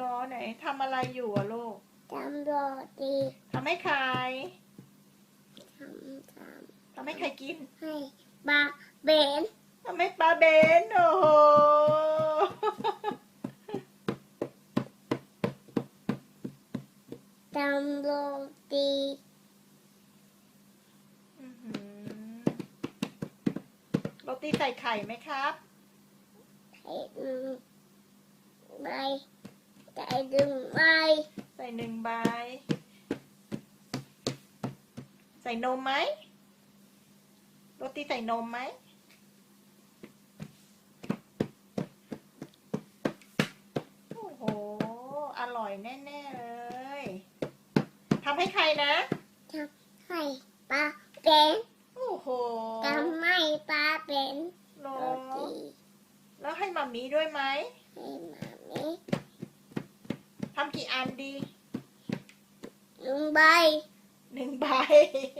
รอไหนทำอะไรอยู่อะลูกทำโรตีทำให้ใครทำททำให้ใครกินำให้บาเบนทำให้ปลาเบนโอ้โหทำโรตีอื้อหือโรตีใส่ไข่ไหมครับ ให้ดึงใบ ใจดึงใบใส่หนึ่งใบ ใส่นมไหมโรตีใส่นมไหม โอ้โห อร่อยแน่ ๆ เลยทำให้ใครนะทำให้ปลาเบนโอ้โหทำให้ปลาเบนโรโรตีแล้วให้มามีด้วยไหมให้มามีทำ กี่อันดี หนึ่งใบ หนึ่งใบ